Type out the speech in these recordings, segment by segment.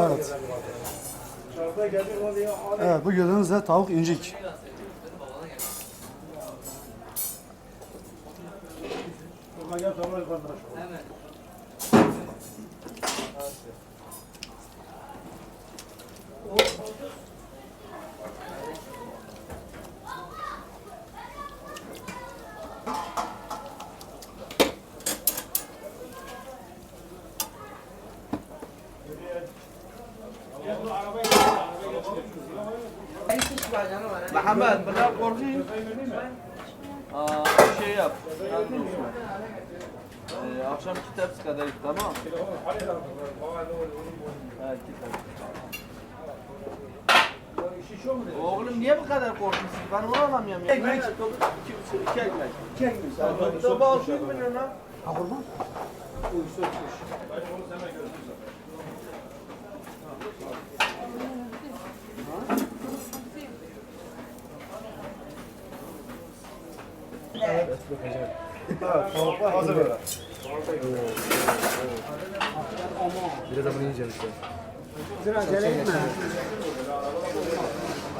Evet. Evet bu gördüğünüz de tavuk incik. Muhammed bundan korkayım. Aa, şey yap. Ee, akşam kitap kadar tamam. Evet, kitap. Oğlum niye bu kadar korkuyorsun? Ben onu anlamıyorum ya. Ekmek. İki iki ekmek. İki ekmek. Tabi altı yüz milyon lan. Biraz da bunu yiyeceğim işte. Dur acele etme.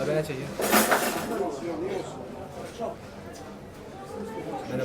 Abi ben çekeyim. Ben de